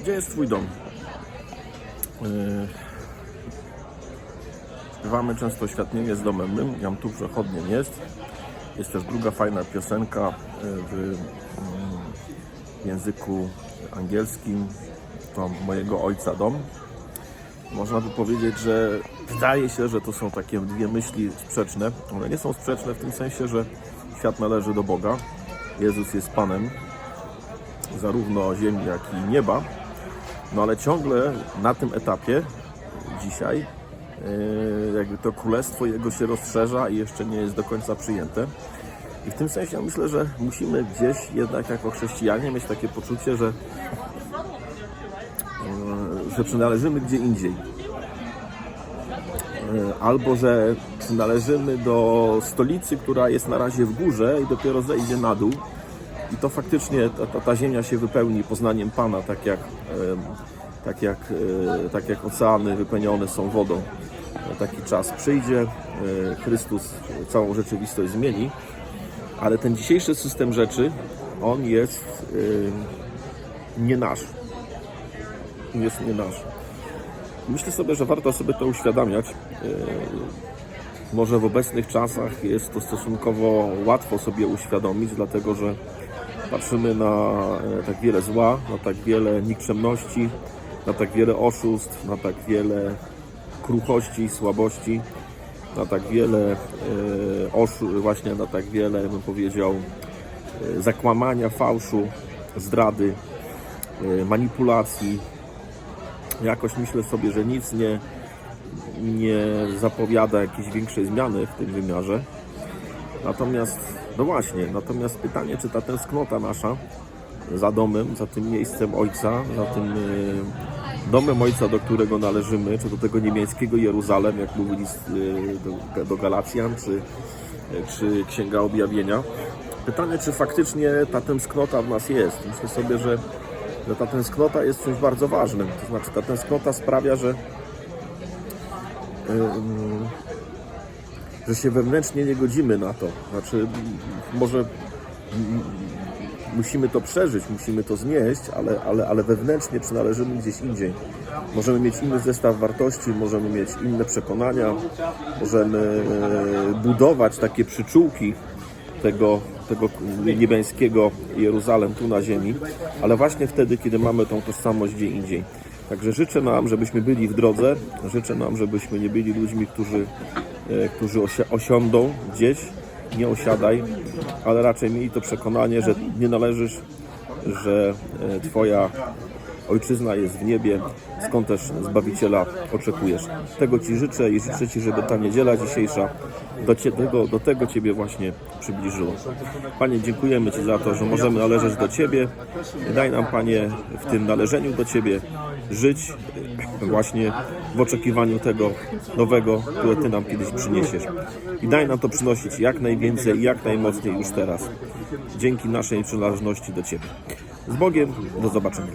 Gdzie jest Twój dom? Yy, Śpiewamy często Świat nie jest domem mym, jam tu przechodniem jest. Jest też druga fajna piosenka yy, w mm, języku angielskim. To mojego ojca dom. Można by powiedzieć, że wydaje się, że to są takie dwie myśli sprzeczne. One nie są sprzeczne w tym sensie, że świat należy do Boga. Jezus jest Panem zarówno ziemi, jak i nieba. No ale ciągle na tym etapie dzisiaj yy, jakby to królestwo jego się rozszerza i jeszcze nie jest do końca przyjęte. I w tym sensie ja myślę, że musimy gdzieś jednak jako chrześcijanie mieć takie poczucie, że, yy, że przynależymy gdzie indziej. Yy, Albo że przynależymy do stolicy, która jest na razie w górze i dopiero zejdzie na dół. I to faktycznie ta, ta, ta ziemia się wypełni poznaniem Pana, tak jak, tak jak, e, tak jak oceany wypełnione są wodą. Taki czas przyjdzie, e, Chrystus całą rzeczywistość zmieni, ale ten dzisiejszy system rzeczy, on jest nie nasz. Jest nie nasz. Myślę sobie, że warto sobie to uświadamiać. E, Może w obecnych czasach jest to stosunkowo łatwo sobie uświadomić, dlatego że patrzymy na e, tak wiele zła, na tak wiele nikczemności, na tak wiele oszustw, na tak wiele kruchości, słabości, na tak wiele e, oszu, właśnie na tak wiele, bym powiedział, e, zakłamania, fałszu, zdrady, manipulacji. Jakoś myślę sobie, że nic nie, nie zapowiada jakiejś większej zmiany w tym wymiarze. Natomiast, no właśnie, natomiast pytanie, czy ta tęsknota nasza za domem, za tym miejscem Ojca, za tym e, domem Ojca, do którego należymy, czy do tego niemieckiego Jeruzalem, jak mówi list e, do, do Galacjan, czy, czy Księga Objawienia. Pytanie, czy faktycznie ta tęsknota w nas jest. Myślę sobie, że, że ta tęsknota jest czymś bardzo ważnym. To znaczy, ta tęsknota sprawia, że że się wewnętrznie nie godzimy na to. Znaczy, może musimy to przeżyć, musimy to znieść, ale, ale, ale wewnętrznie przynależymy gdzieś indziej. Możemy mieć inny zestaw wartości, możemy mieć inne przekonania, możemy e, budować takie przyczółki tego, tego niebiańskiego Jeruzalem tu na ziemi, ale właśnie wtedy, kiedy mamy tą tożsamość gdzie indziej. Także życzę nam, żebyśmy byli w drodze, życzę nam, żebyśmy nie byli ludźmi, którzy, którzy osi- osiądą gdzieś, nie osiadaj, ale raczej mieli to przekonanie, że nie należysz, że e, Twoja ojczyzna jest w niebie, skąd też Zbawiciela oczekujesz. Tego Ci życzę i życzę Ci, żeby ta niedziela dzisiejsza do, do tego Ciebie właśnie przybliżyła. Panie, dziękujemy Ci za to, że możemy należeć do Ciebie. Daj nam, Panie, w tym należeniu do Ciebie żyć właśnie w oczekiwaniu tego nowego, które Ty nam kiedyś przyniesiesz. I daj nam to przynosić jak najwięcej i jak najmocniej już teraz. Dzięki naszej przynależności do Ciebie. Z Bogiem, do zobaczenia.